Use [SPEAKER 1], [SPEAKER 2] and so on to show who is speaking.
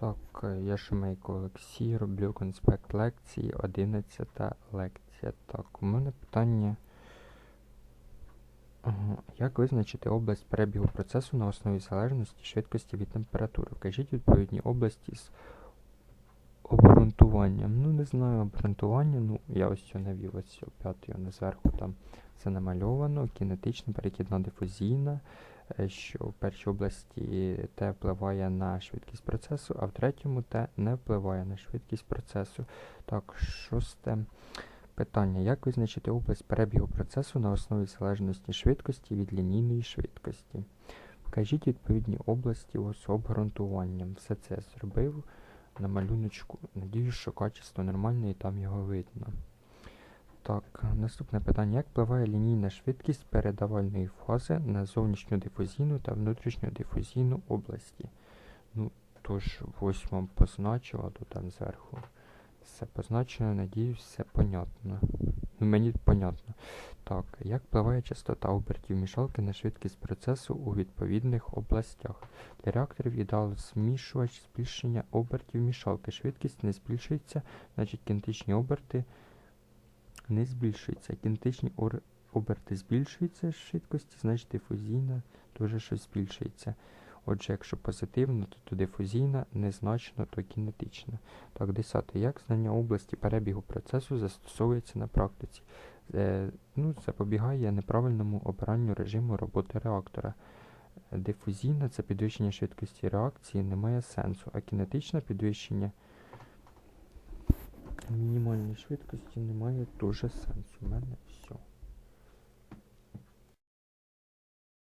[SPEAKER 1] Так, я Шумейко Олексій, роблю конспект лекції, 11 лекція. Так, у мене питання. Як визначити область перебігу процесу на основі залежності швидкості від температури? Вкажіть відповідні області з обґрунтуванням. Ну, не знаю, обґрунтування. Ну, я ось цю навів, ось цю п'яту, на зверху там все намальовано. Кінетична, перехідна дифузійна, е, що в першій області Т впливає на швидкість процесу, а в третьому Т не впливає на швидкість процесу. Так, шосте питання. Як визначити область перебігу процесу на основі залежності швидкості від лінійної швидкості? Вкажіть відповідні області з обґрунтуванням. Все це зробив на малюночку. Надіюсь, що качество нормальне і там його видно. Так, наступне питання. Як впливає лінійна швидкість передавальної фази на зовнішню дифузійну та внутрішню дифузійну області? Ну, тож, ось вам позначила, тут там зверху. Все позначено, надіюсь, все понятно. Ну, мені понятно. Так, як впливає частота обертів мішалки на швидкість процесу у відповідних областях? Для реакторів ідеал змішувач збільшення обертів мішалки. Швидкість не збільшується, значить кінетичні оберти не збільшуються. Кінетичні оберти збільшуються швидкості, значить дифузійна теж щось збільшується. Отже, якщо позитивно, то, дифузійна, незначно, то кінетична. Так, десяте. Як знання області перебігу процесу застосовується на практиці? Е, ну, запобігає неправильному обиранню режиму роботи реактора. Дифузійна це підвищення швидкості реакції не має сенсу, а кінетичне підвищення мінімальної швидкості не має дуже сенсу. У мене.